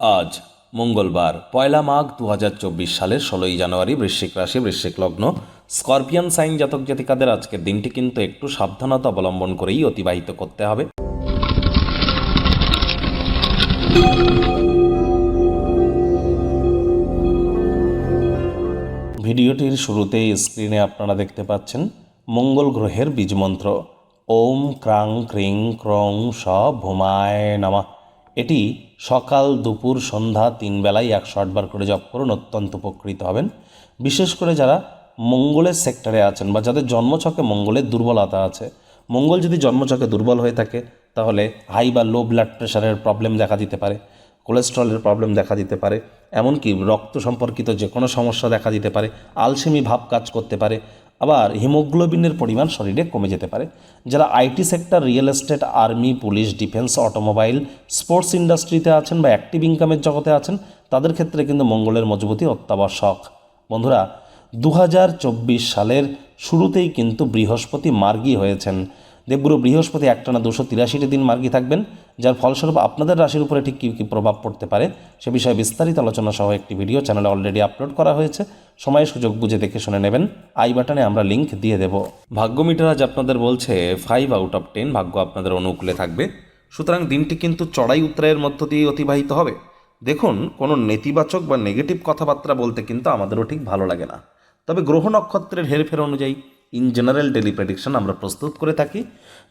আজ মঙ্গলবার, পয়লা মাঘ দু হাজার চব্বিশ সালের ষোলোই জানুয়ারি বৃশ্চিক রাশি, বৃশ্চিক লগ্ন। স্করপিয়ান সাইন জাতক জাতিকাদের আজকের দিনটি কিন্তু একটু সাবধানতা অবলম্বন করেই অতিবাহিত করতে হবে। ভিডিওটির শুরুতেই স্ক্রিনে আপনারা দেখতে পাচ্ছেন মঙ্গল গ্রহের বীজমন্ত্র ওম ক্রাং ক্রিং ক্রং স ভূমায় নামা। এটি সকাল দুপুর সন্ধ্যা তিন বেলায় একশো আটবার করে জপ করুন, অত্যন্ত উপকৃত হবেন। বিশেষ করে যারা মঙ্গলের সেক্টরে আছেন বা যাদের জন্মছকে মঙ্গলের দুর্বলতা আছে, মঙ্গল যদি জন্মছকে দুর্বল হয়ে থাকে, তাহলে হাই বা লো ব্লাড প্রেশারের প্রবলেম দেখা দিতে পারে, কোলেস্ট্রলের প্রবলেম দেখা দিতে পারে, এমনকি রক্ত সম্পর্কিত যে কোনো সমস্যা দেখা দিতে পারে, আলসেমি ভাব কাজ করতে পারে আবার হিমোগ্লোবিনের পরিমাণ শরীরে কমে যেতে পারে, যারা IT sector, real estate, army, police, defence, automobile, sports ইন্ডাস্ট্রিতে আছেন বা অ্যাক্টিভ ইনকামের জগতে আছেন, তাদের ক্ষেত্রে কিন্তু মঙ্গলের মজবুতি অত্যাবশ্যক। বন্ধুরা দু হাজার চব্বিশ সালের শুরুতেই কিন্তু বৃহস্পতি মার্গী হয়েছেন। দেবগুরু বৃহস্পতি একটানা দুশো তিরাশিটি দিন মার্গী থাকবেন, যার ফলস্বরূপ আপনাদের রাশির উপরে ঠিক কী কী প্রভাব পড়তে পারে সে বিষয়ে বিস্তারিত আলোচনা সহ একটি ভিডিও চ্যানেলে অলরেডি আপলোড করা হয়েছে। সময়, সুযোগ বুঝে দেখে শুনে নেবেন। আই বাটনে আমরা লিঙ্ক দিয়ে দেব। ভাগ্য মিটার আজ আপনাদের বলছে ফাইভ আউট অফ টেন ভাগ্য আপনাদের অনুকূলে থাকবে। সুতরাং দিনটি কিন্তু চড়াই উত্তরায়ের মধ্য দিয়ে অতিবাহিত হবে। দেখুন, কোনো নেতিবাচক বা নেগেটিভ কথাবার্তা বলতে কিন্তু আমাদেরও ঠিক ভালো লাগে না। তবে গ্রহ নক্ষত্রের হেরফের অনুযায়ী ইন জেনারেল ডেলি প্রেডিকশন আমরা প্রস্তুত করে থাকি।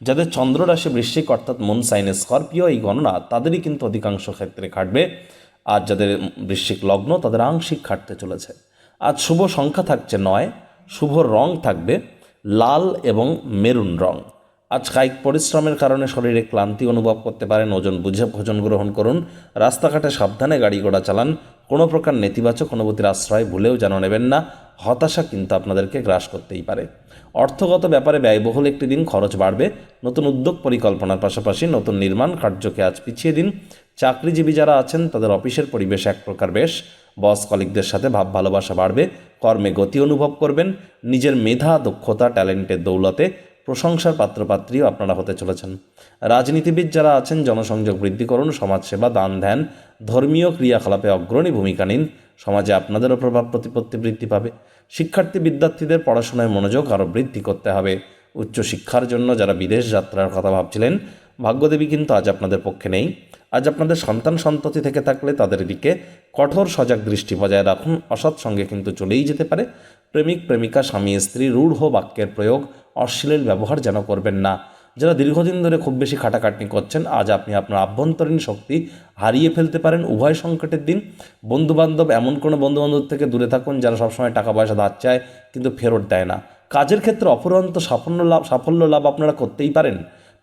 যাদের চন্দ্র রাশি বৃশ্চিক অর্থাৎ মন সাইনে স্করপিও এই গণনা তাদেরই কিন্তু অধিকাংশ ক্ষেত্রে খাটবে আর যাদের বৃশ্চিক লগ্ন, তাদের আংশিক খাটতে চলেছে। আজ শুভ সংখ্যা থাকছে নয়, শুভ রং থাকবে লাল এবং মেরুন রং। আজ কায়িক পরিশ্রমের কারণে শরীরে ক্লান্তি অনুভব করতে পারেন, ওজন বুঝে ভোজন গ্রহণ করুন, রাস্তাঘাটে সাবধানে গাড়ি ঘোড়া চালান কোনো প্রকার নেতিবাচক অনুভূতির আশ্রয় ভুলেও যেন নেবেন না, হতাশা কিন্তু আপনাদেরকে গ্রাস করতেই পারে। অর্থগত ব্যাপারে ব্যয়বহুল একটি দিন খরচ বাড়বে, নতুন উদ্যোগ পরিকল্পনার পাশাপাশি নতুন নির্মাণ কার্যকে আজ পিছিয়ে দিন। চাকরিজীবী যারা আছেন, তাদের অফিসের পরিবেশ এক প্রকার বেশ। বস কলিকদের সাথে ভাব ভালোবাসা বাড়বে, কর্মে গতি অনুভব করবেন, নিজের মেধা, দক্ষতা, ট্যালেন্টের দৌলতে প্রশংসার পাত্রপাত্রীও আপনারা হতে চলেছেন। রাজনীতিবিদ যারা আছেন, জনসংযোগ বৃদ্ধি করুন, সমাজসেবা, দান ধ্যান, ধর্মীয় ক্রিয়াকলাপে অগ্রণী ভূমিকা নিন, সমাজে আপনাদেরও প্রভাব প্রতিপত্তি বৃদ্ধি পাবে। শিক্ষার্থী বিদ্যার্থীদের পড়াশোনায় মনোযোগ আরও বৃদ্ধি করতে হবে। উচ্চশিক্ষার জন্য যারা বিদেশ যাত্রার কথা ভাবছিলেন, ভাগ্যদেবী কিন্তু আজ আপনাদের পক্ষে নেই। আজ আপনাদের সন্তান সন্ততি থেকে থাকলে তাদের দিকে কঠোর সজাগ দৃষ্টি বজায় রাখুন। অসৎ সঙ্গে কিন্তু চলেই যেতে পারে। প্রেমিক, প্রেমিকা, স্বামী, স্ত্রী, রূঢ় বাক্যের প্রয়োগ, অশ্লীল ব্যবহার যেন করবেন না। যারা দীর্ঘদিন ধরে খুব বেশি খাটাখাটনি করছেন, আজ আপনি আপনার আভ্যন্তরীণ শক্তি হারিয়ে ফেলতে পারেন উভয় সংকটের দিন। বন্ধুবান্ধব, এমন কোনো বন্ধুবান্ধব থেকে দূরে থাকুন যারা সবসময় টাকা পয়সা ধার চায়, কিন্তু ফেরত দেয় না। কাজের ক্ষেত্রে অপরন্ত সাফল্য লাভ সাফল্য লাভ আপনারা করতেই পারেন।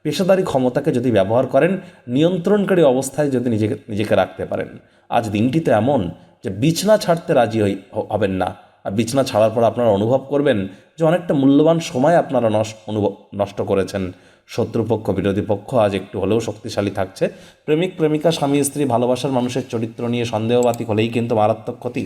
পেশাদারি ক্ষমতাকে যদি ব্যবহার করেন, নিয়ন্ত্রণকারী অবস্থায় যদি নিজেকে নিজেকে রাখতে পারেন। আজ দিনটি তো এমন যে বিছনা ছাড়তে রাজি হই হবেন না। আর বিছনা ছাড়ার পর আপনারা অনুভব করবেন যে অনেকটা মূল্যবান সময় আপনারা অনুভব, নষ্ট করেছেন। শত্রুপক্ষ, বিরোধী পক্ষ আজ একটু হলেও শক্তিশালী থাকছে। প্রেমিক, প্রেমিকা, স্বামী, স্ত্রী, ভালোবাসার মানুষের চরিত্র নিয়ে সন্দেহবাতিক হলেই কিন্তু মারাত্মক ক্ষতি।